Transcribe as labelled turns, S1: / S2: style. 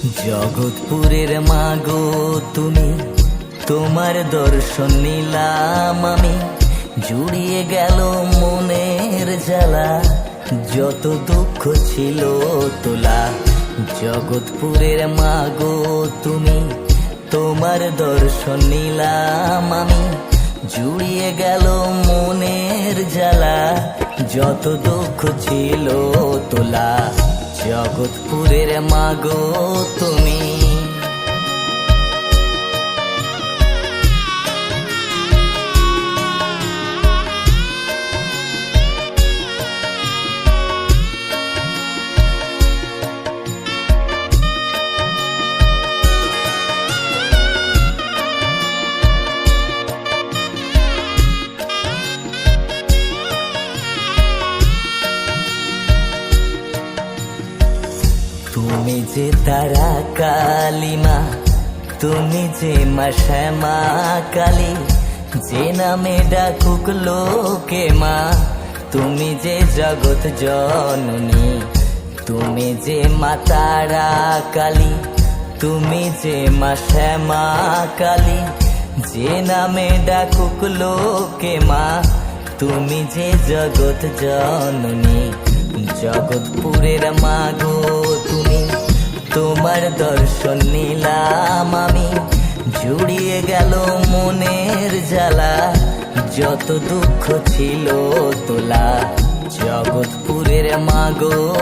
S1: জগৎপুরের মাগো তুমি, তোমার দর্শন নিলাম আমি। জুড়িয়ে গেল মনের জ্বালা, যত দুঃখ ছিল তোলা। জগৎপুরের মাগো তুমি, তোমার দর্শন নিলাম আমি। জুড়িয়ে গেল মনের জ্বালা, যত দুঃখ ছিল তোলা। জগৎপুরের মাগো তুমি তুমি যে তারা কালিমা, তুমি যে মা কালী, যে নামে ডাকুক লোকে মা, তুমি যে জগৎ জননী, তুমি যে মা তারা কালী, তুমি যে মা কালী, যে নামে ডাকুক লোকে মা, তুমি যে জগৎ জননী, জগৎপুরের মাগো তোমার দর্শন নিলাম আমি। জুড়িয়ে গেল মনের জ্বালা। যত দুঃখ ছিল তোলা। জগৎপুরের মাগো